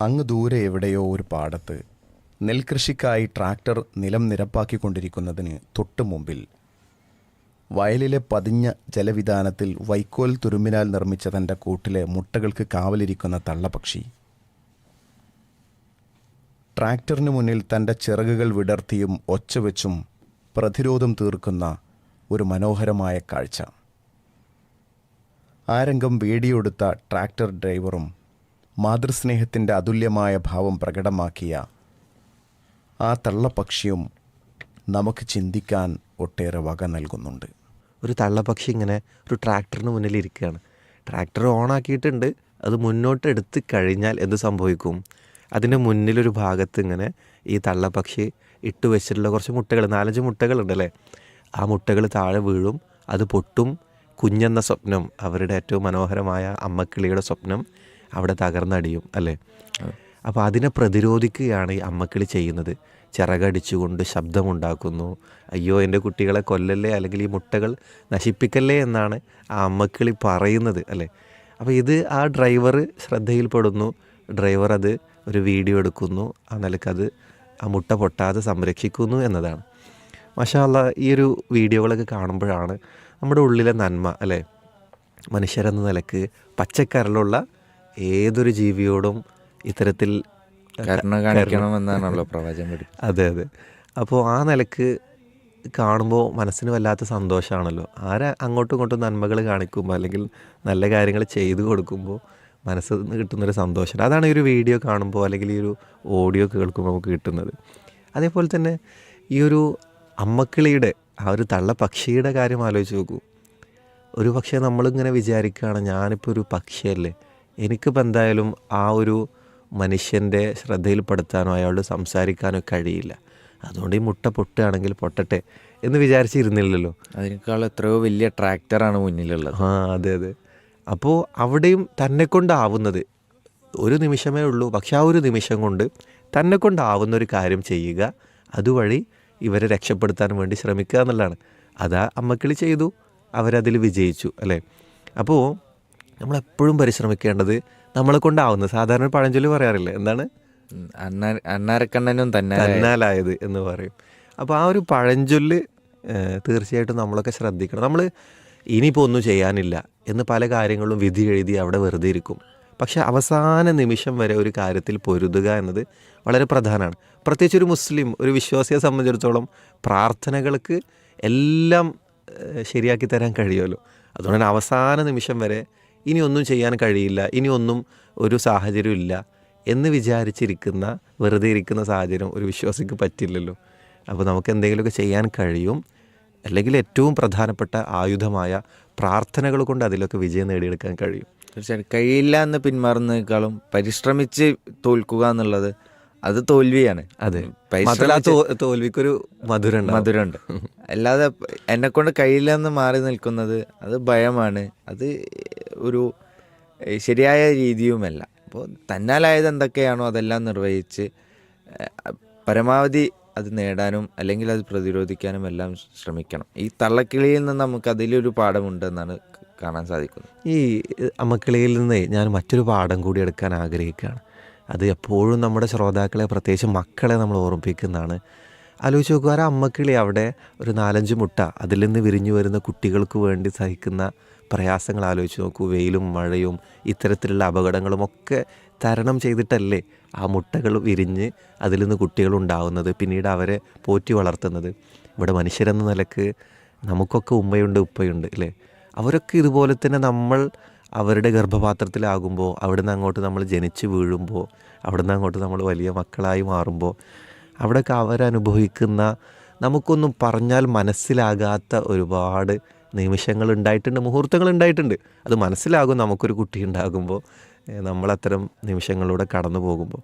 അങ്ങ് ദൂരെ എവിടെയോ ഒരു പാടത്ത് നെൽകൃഷിക്കായി ട്രാക്ടർ നിലം നിരപ്പാക്കിക്കൊണ്ടിരിക്കുന്നതിന് തൊട്ടു മുമ്പിൽ വയലിലെ പതിഞ്ഞ ജലവിധാനത്തിൽ വൈക്കോൽ തുരുമ്പിനാൽ നിർമ്മിച്ച തന്റെ കൂട്ടിലെ മുട്ടകൾക്ക് കാവലിരിക്കുന്ന തള്ളപക്ഷി ട്രാക്ടറിന് മുന്നിൽ തന്റെ ചിറകുകൾ വിടർത്തിയും ഒച്ചവെച്ചും പ്രതിരോധം തീർക്കുന്ന ഒരു മനോഹരമായ കാഴ്ച. ആ രംഗം വീഡിയോയെടുത്ത ട്രാക്ടർ ഡ്രൈവറും മാതൃസ്നേഹത്തിന്റെ അതുല്യമായ ഭാവം പ്രകടമാക്കിയ ആ തള്ളപ്പക്ഷിയും നമുക്ക് ചിന്തിക്കാൻ ഒട്ടേറെ വക നൽകുന്നുണ്ട്. ഒരു തള്ളപ്പക്ഷി ഇങ്ങനെ ഒരു ട്രാക്ടറിന് മുന്നിൽ ഇരിക്കുകയാണ്. ട്രാക്ടർ ഓണാക്കിയിട്ടുണ്ട് അത് മുന്നോട്ട് എടുത്ത് കഴിഞ്ഞാൽ എന്ത് സംഭവിക്കും? അതിന്റെ മുന്നിലൊരു ഭാഗത്ത് ഇങ്ങനെ ഈ തള്ളപ്പക്ഷി ഇട്ട് വെച്ചിട്ടുള്ള കുറച്ച് മുട്ടകൾ നാലഞ്ച് മുട്ടകളുണ്ടല്ലേ ആ മുട്ടകൾ താഴെ വീഴും. അത് പൊട്ടും. കുഞ്ഞെന്ന സ്വപ്നം അവരുടെ ഏറ്റവും മനോഹരമായ അമ്മക്കിളിയുടെ സ്വപ്നം. അവിടെ തകർന്നടിയും അല്ലേ? അപ്പോൾ അതിനെ പ്രതിരോധിക്കുകയാണ് ഈ അമ്മക്കിളി ചെയ്യുന്നത്. ചിറകടിച്ചുകൊണ്ട് ശബ്ദമുണ്ടാക്കുന്നു. അയ്യോ എന്റെ കുട്ടികളെ കൊല്ലല്ലേ? അല്ലെങ്കിൽ ഈ മുട്ടകൾ നശിപ്പിക്കല്ലേ എന്നാണ് ആ അമ്മക്കിളി പറയുന്നത് അല്ലേ? അപ്പോൾ ഇത് ആ ഡ്രൈവർ ശ്രദ്ധയിൽപ്പെടുന്നു. ഡ്രൈവർ അത് ഒരു വീഡിയോ എടുക്കുന്നു. ആ നിലക്കത് ആ മുട്ട പൊട്ടാതെ സംരക്ഷിക്കുന്നു എന്നതാണ്. മഷാല്ല ഈ ഒരു വീഡിയോകളൊക്കെ കാണുമ്പോഴാണ് നമ്മുടെ ഉള്ളിലെ നന്മ അല്ലേ? മനുഷ്യരെന്ന നിലയ്ക്ക് പച്ചക്കരലുള്ള ഏതൊരു ജീവിയോടും ഇത്തരത്തിൽ കരുണ കാണിക്കണമെന്നാണല്ലോ പഠിപ്പിച്ചത്. അതെ അതെ. അപ്പോൾ ആ നിലയ്ക്ക് കാണുമ്പോൾ മനസ്സിന് വല്ലാത്ത സന്തോഷമാണല്ലോ ആരെ അങ്ങോട്ടും ഇങ്ങോട്ടും നന്മകൾ കാണിക്കുമ്പോൾ അല്ലെങ്കിൽ നല്ല കാര്യങ്ങൾ ചെയ്തു കൊടുക്കുമ്പോൾ മനസ്സിൽ നിന്ന് കിട്ടുന്നൊരു സന്തോഷം. അതാണ് ഈ ഒരു വീഡിയോ കാണുമ്പോൾ അല്ലെങ്കിൽ ഈ ഒരു ഓഡിയോ കേൾക്കുമ്പോൾ നമുക്ക് കിട്ടുന്നത്. അതേപോലെ തന്നെ ഈ ഒരു അമ്മക്കിളിയുടെ ആ ഒരു തള്ള പക്ഷിയുടെ കാര്യം ആലോചിച്ച് നോക്കൂ. ഒരു പക്ഷേ നമ്മളിങ്ങനെ വിചാരിക്കുകയാണ് ഞാനിപ്പോൾ ഒരു പക്ഷിയല്ലേ? എനിക്കിപ്പോൾ എന്തായാലും ആ ഒരു മനുഷ്യന്റെ ശ്രദ്ധയിൽപ്പെടുത്താനോ അയാളോട് സംസാരിക്കാനോ കഴിയില്ല. അതുകൊണ്ട് ഈ മുട്ട പൊട്ടുകയാണെങ്കിൽ പൊട്ടട്ടെ എന്ന് വിചാരിച്ചിരുന്നില്ലല്ലോ. അതിനേക്കാൾ എത്രയോ വലിയ ട്രാക്ടറാണ് മുന്നിലുള്ളത്. ആ അതെ അതെ. അപ്പോൾ അവിടെയും തന്നെ കൊണ്ടാവുന്നത് ഒരു നിമിഷമേ ഉള്ളൂ. പക്ഷെ ആ ഒരു നിമിഷം കൊണ്ട് തന്നെ കൊണ്ടാവുന്ന ഒരു കാര്യം ചെയ്യുക അതുവഴി ഇവരെ രക്ഷപ്പെടുത്താൻ വേണ്ടി ശ്രമിക്കുക എന്നുള്ളതാണ്. അതാ അമ്മക്കിളി ചെയ്തു അവരതിൽ വിജയിച്ചു അല്ലേ? അപ്പോൾ നമ്മളെപ്പോഴും പരിശ്രമിക്കേണ്ടത് നമ്മളെ കൊണ്ടാവുന്ന. സാധാരണ പഴഞ്ചൊല്ലി പറയാറില്ല? എന്താണ്? അന്നാരക്കണ്ണനും അണ്ണാ അണ്ണാരക്കണ്ണനും തന്നെ തന്നാലായത് എന്ന് പറയും. അപ്പോൾ ആ ഒരു പഴഞ്ചൊല്ല് തീർച്ചയായിട്ടും നമ്മളൊക്കെ ശ്രദ്ധിക്കണം. നമ്മൾ ഇനിയിപ്പോൾ ഒന്നും ചെയ്യാനില്ല എന്ന് പല കാര്യങ്ങളും വിധി എഴുതി അവിടെ വെറുതെ ഇരിക്കും. പക്ഷേ അവസാന നിമിഷം വരെ ഒരു കാര്യത്തിൽ പൊരുതുക എന്നത് വളരെ പ്രധാനമാണ്. പ്രത്യേകിച്ച് ഒരു മുസ്ലിം ഒരു വിശ്വാസിയെ സംബന്ധിച്ചിടത്തോളം പ്രാർത്ഥനകൾക്ക് എല്ലാം ശരിയാക്കി തരാൻ കഴിയുമല്ലോ. അതുകൊണ്ട് തന്നെ അവസാന നിമിഷം വരെ ഇനി ഒന്നും ചെയ്യാൻ കഴിയില്ല ഇനി ഒന്നും ഒരു സാഹചര്യം ഇല്ല എന്ന് വിചാരിച്ചിരിക്കുന്ന വെറുതെ ഇരിക്കുന്ന സാഹചര്യം ഒരു വിശ്വാസിക്ക് പറ്റില്ലല്ലോ. അപ്പോൾ നമുക്ക് എന്തെങ്കിലുമൊക്കെ ചെയ്യാൻ കഴിയും. അല്ലെങ്കിൽ ഏറ്റവും പ്രധാനപ്പെട്ട ആയുധമായ പ്രാർത്ഥനകൾ കൊണ്ട് അതിലൊക്കെ വിജയം നേടിയെടുക്കാൻ കഴിയും. തീർച്ചയായിട്ടും. കഴിയില്ല എന്ന് പിന്മാറുന്നതിനേക്കാളും പരിശ്രമിച്ച് തോൽക്കുക എന്നുള്ളത് അത് തോൽവിയാണ്. അതെ. തോൽവിക്കൊരു മധുരം ഉണ്ടാവും. മധുരമുണ്ട്. അല്ലാതെ എന്നെ കൊണ്ട് കഴിയില്ല എന്ന് മാറി നിൽക്കുന്നത് അത് ഭയമാണ്. അത് ഒരു ശരിയായ രീതിയുമല്ല. അപ്പോൾ തന്നാലായത് എന്തൊക്കെയാണോ അതെല്ലാം നിർവഹിച്ച് പരമാവധി അത് നേടാനും അല്ലെങ്കിൽ അത് പ്രതിരോധിക്കാനും എല്ലാം ശ്രമിക്കണം. ഈ തള്ളക്കിളിയിൽ നിന്ന് നമുക്ക് അതിലൊരു പാഠമുണ്ടെന്നാണ് കാണാൻ സാധിക്കുന്നത്. ഈ അമ്മക്കിളിയിൽ നിന്ന് ഞാൻ മറ്റൊരു പാഠം കൂടി എടുക്കാൻ ആഗ്രഹിക്കുകയാണ്. അത് എപ്പോഴും നമ്മുടെ ശ്രോതാക്കളെ പ്രത്യേകിച്ച് മക്കളെ നമ്മൾ ഓർമ്മിപ്പിക്കുന്നതാണ്. ആലോചിച്ച് നോക്കുക ഒരു അമ്മക്കിളി അവിടെ? ഒരു നാലഞ്ച് മുട്ട. അതിൽ നിന്ന് വിരിഞ്ഞു വരുന്ന കുട്ടികൾക്ക് വേണ്ടി സഹിക്കുന്ന പ്രയാസങ്ങൾ ആലോചിച്ച് നോക്കൂ. വെയിലും മഴയും ഇത്തരത്തിലുള്ള അപകടങ്ങളും ഒക്കെ തരണം ചെയ്തിട്ടല്ലേ ആ മുട്ടകൾ വിരിഞ്ഞ് അതിൽ നിന്ന് കുട്ടികളുണ്ടാവുന്നത് പിന്നീട് അവരെ പോറ്റി വളർത്തുന്നത്. ഇവിടെ മനുഷ്യരെന്ന നിലയ്ക്ക് നമുക്കൊക്കെ ഉമ്മയുണ്ട് ഉപ്പയുണ്ട് അല്ലേ? അവരൊക്കെ ഇതുപോലെ തന്നെ നമ്മൾ അവരുടെ ഗർഭപാത്രത്തിലാകുമ്പോൾ അവിടെ നിന്ന് അങ്ങോട്ട് നമ്മൾ ജനിച്ച് വീഴുമ്പോൾ അവിടെ നിന്ന് അങ്ങോട്ട് നമ്മൾ വലിയ മക്കളായി മാറുമ്പോൾ അവിടെയൊക്കെ അവരനുഭവിക്കുന്ന നമുക്കൊന്നും പറഞ്ഞാൽ മനസ്സിലാകാത്ത ഒരുപാട് നിമിഷങ്ങൾ ഉണ്ടായിട്ടുണ്ട് മുഹൂർത്തങ്ങൾ ഉണ്ടായിട്ടുണ്ട്. അത് മനസ്സിലാകും നമുക്കൊരു കുട്ടി ഉണ്ടാകുമ്പോൾ നമ്മളത്തരം നിമിഷങ്ങളിലൂടെ കടന്നു പോകുമ്പോൾ.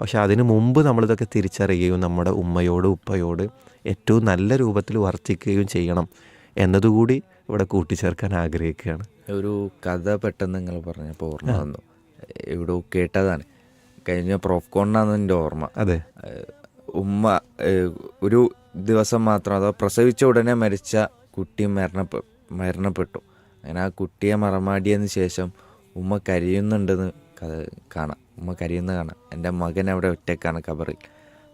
പക്ഷേ അതിനു മുമ്പ് നമ്മളിതൊക്കെ തിരിച്ചറിയുകയും നമ്മുടെ ഉമ്മയോട് ഉപ്പയോട് ഏറ്റവും നല്ല രൂപത്തിൽ വർത്തിക്കുകയും ചെയ്യണം എന്നതുകൂടി ഇവിടെ കൂട്ടിച്ചേർക്കാൻ ആഗ്രഹിക്കുകയാണ്. ഒരു കഥ പെട്ടെന്ന് നിങ്ങൾ പറഞ്ഞപ്പോൾ ഓർമ്മ വന്നു. ഇവിടെ കേട്ടതാണ്. കഴിഞ്ഞ പ്രോഫ് കോണിനാണ് എന്റെ ഓർമ്മ. അതെ. ഉമ്മ ഒരു ദിവസം മാത്രം അഥവാ പ്രസവിച്ച ഉടനെ മരിച്ച കുട്ടി മരണപ്പെ മരണപ്പെട്ടു. അങ്ങനെ ആ കുട്ടിയെ മറമാടിയതിന് ശേഷം ഉമ്മ കരയുന്നുണ്ടെന്ന് കാണാം. ഉമ്മ കരയുന്ന കാണാം. എന്റെ മകൻ അവിടെ ഒറ്റക്കാണ് കബറിൽ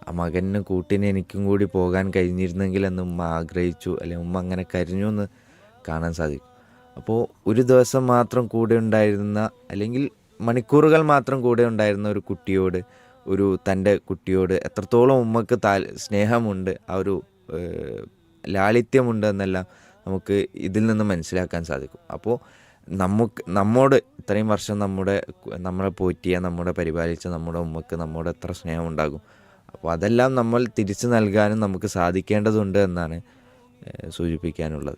ആ മകന് കൂട്ടിന് എനിക്കും കൂടി പോകാൻ കഴിഞ്ഞിരുന്നെങ്കിൽ എന്ന് ഉമ്മ ആഗ്രഹിച്ചു. അല്ലെങ്കിൽ ഉമ്മ അങ്ങനെ കരഞ്ഞു എന്ന് കാണാൻ സാധിക്കും. അപ്പോൾ ഒരു ദിവസം മാത്രം കൂടെ ഉണ്ടായിരുന്ന അല്ലെങ്കിൽ മണിക്കൂറുകൾ മാത്രം കൂടെ ഉണ്ടായിരുന്ന ഒരു കുട്ടിയോട് ഒരു തന്റെ കുട്ടിയോട് എത്രത്തോളം ഉമ്മക്ക് താൽ സ്നേഹമുണ്ട് ആ ഒരു ലാളിത്യമുണ്ട് എന്നെല്ലാം നമുക്ക് ഇതിൽ നിന്ന് മനസ്സിലാക്കാൻ സാധിക്കും. അപ്പോൾ നമുക്ക് നമ്മോട് ഇത്രയും വർഷം നമ്മുടെ നമ്മളെ പോറ്റിയ നമ്മുടെ പരിപാലിച്ച നമ്മുടെ ഉമ്മക്ക് നമ്മോട് എത്ര സ്നേഹം ഉണ്ടാകും അപ്പോൾ അതെല്ലാം നമ്മൾ തിരിച്ചു നൽകാനും നമുക്ക് സാധിക്കേണ്ടതുണ്ട് എന്നാണ് സൂചിപ്പിക്കാനുള്ളത്.